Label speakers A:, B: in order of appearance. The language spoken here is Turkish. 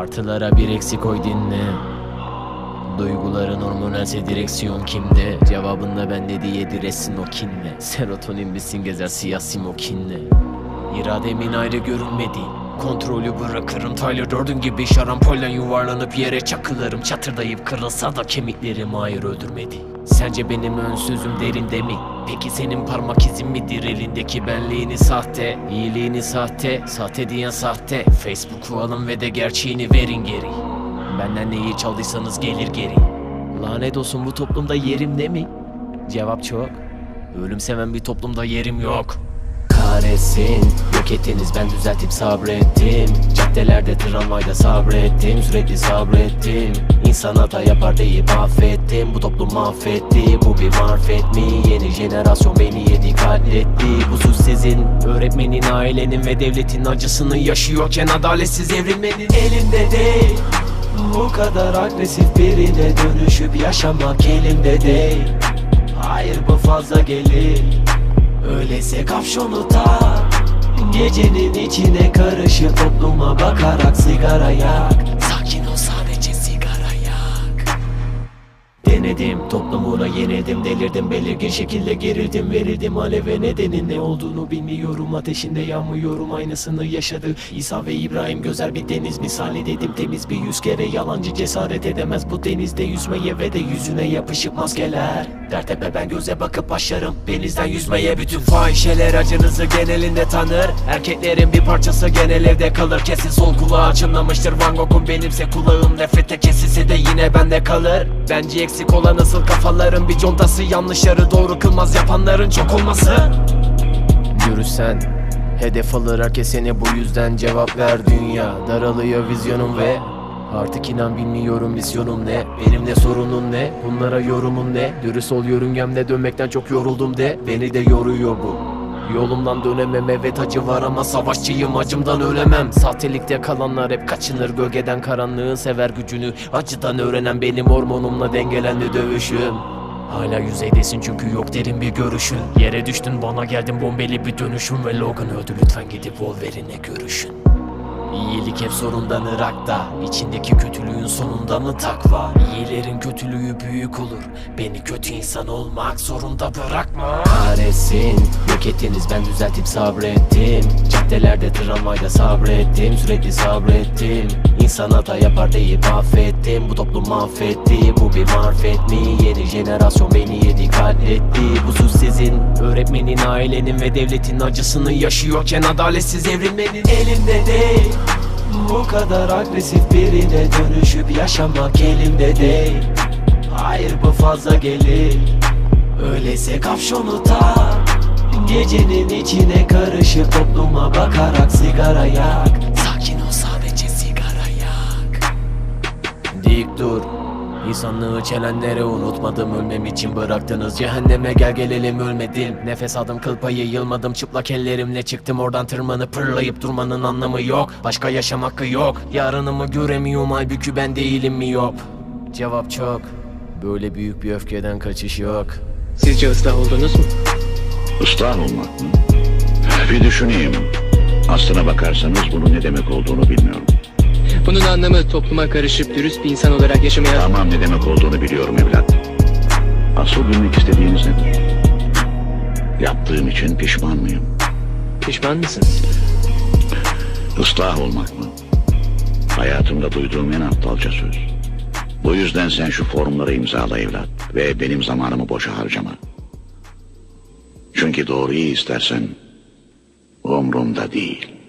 A: Artılara bir eksik koy dinle. Duyguların hormonalse direksiyon kimde? Cevabında bende diye diresin o kinle. Serotonin misin gezer siyah simokinle İrademin ayrı görünmedi Kontrolü bırakırım. Tyler Durden gibi şarampollen yuvarlanıp yere çakılırım. Çatırdayıp kırılsa da kemiklerim hayır öldürmedi. Sence benim ön sözüm derinde mi? Peki senin parmak izin midir elindeki benliğini sahte iyiliğini sahte Sahte diyen sahte? Facebook'u alın ve de gerçeğini verin geri. Benden neyi çaldıysanız gelir geri. Lanet olsun bu toplumda yerim ne mi? Cevap çok. Ölüm seven bir toplumda yerim yok Kahretsin. Yok ettiniz ben düzeltip sabrettim. Caddelerde tramvayda sabrettim Sürekli sabrettim. İnsan hata yapar deyip affettim. Bu toplum mahvetti Bu bir marifet mi? Yeni jenerasyon beni yedi katletti. Suç sizin Öğretmenin, ailenin ve devletin acısını yaşıyorken Adaletsiz evrilmenin. Elinde değil Bu kadar agresif birine dönüşüp yaşamak elimde değil. Hayır bu fazla gelir Öyleyse kapşonu tak. Gecenin içine karışıp topluma bakarak sigara yak Denedim toplumuna yenildim delirdim belirgin şekilde gerildim verildim aleve. Nedenin ne olduğunu bilmiyorum ateşinde yanmıyorum aynısını yaşadı İsa ve İbrahim. Gözer bir deniz misali dedim temiz bir yüz kere yalancı cesaret edemez. Bu denizde yüzmeye ve de yüzüne yapışıp maskeler. Dertepe ben göze bakıp başlarım. Denizden yüzmeye bütün fahişeler acınızı genelinde tanır. Erkeklerin bir parçası genel evde kalır. Kesin sol kulağı çınlamıştır Van Gogh'un benimse kulağım nefrete kesilse de yine bende kalır. Bence eksik olan asıl kafaların bir contası Yanlışları doğru kılmaz yapanların çok olması. Yürüsen Hedef alır herkes seni bu yüzden cevap ver dünya. Daralıyor vizyonum ve Artık inan bilmiyorum misyonum ne? Benim ne sorunun ne? Bunlara yorumun ne? Dürüst ol yörüngemde dönmekten çok yoruldum de. Beni de yoruyor bu Yolumdan dönemem evet acı var ama savaşçıyım acımdan ölemem. Sahtelikte kalanlar hep kaçınır gölgeden karanlığı sever gücünü. Acıdan öğrenen benim hormonumla dengelendi dövüşüm. Hala yüzeydesin çünkü yok derin bir görüşün. Yere düştün bana geldin bombeli bir dönüşüm Ve Logan öldü. Lütfen gidip Wolverine'e görüşün İyilik hep sorundan Irak'ta. İçindeki kötülüğün sonunda mı takva? İyilerin kötülüğü büyük olur. Beni kötü insan olmak zorunda bırakma. Kahretsin. Yok ettiniz ben düzeltip sabrettim Caddelerde tramvayda sabrettim Sürekli sabrettim. İnsan hata yapar deyip affettim Bu toplum mahvetti. Bu bir marifet mi? Yeni jenerasyon beni yedi katletti Bu suç sizin Öğretmenin, ailenin ve devletin acısını yaşıyorken Adaletsiz evrilmenin. Elinde değil bu kadar agresif birine dönüşüp yaşamak elimde değil. Hayır bu fazla gelir. Öyleyse kapşonu tak Gecenin içine karışıp topluma bakarak sigara yak. Sakin ol sadece sigara yak. Dik dur. İnsanlığı çelenleri unutmadım. Ölmem için bıraktınız. Cehenneme gel gelelim ölmedim. Nefes aldım kıl payı yılmadım. Çıplak ellerimle çıktım oradan tırmanıp pırlayıp durmanın anlamı yok. Başka yaşam hakkı yok. Yarınımı göremiyorum halbuki ben değilim miyop Cevap çok. Böyle büyük bir öfkeden kaçış yok.
B: Sizce ıslah oldunuz mu?
C: Islah olmak mı? Bir düşüneyim. Aslına bakarsanız bunun ne demek olduğunu bilmiyorum.
B: Bunun anlamı topluma karışıp dürüst bir insan olarak yaşamaya...
C: Tamam ne demek olduğunu biliyorum evlat. Asıl bilmek istediğiniz nedir? Yaptığım için pişman mıyım?
B: Pişman mısınız?
C: Islah olmak mı? Hayatımda duyduğum en aptalca söz. Bu yüzden sen şu formları imzala evlat ve benim zamanımı boşa harcama. Çünkü doğruyu istersen umrumda değil.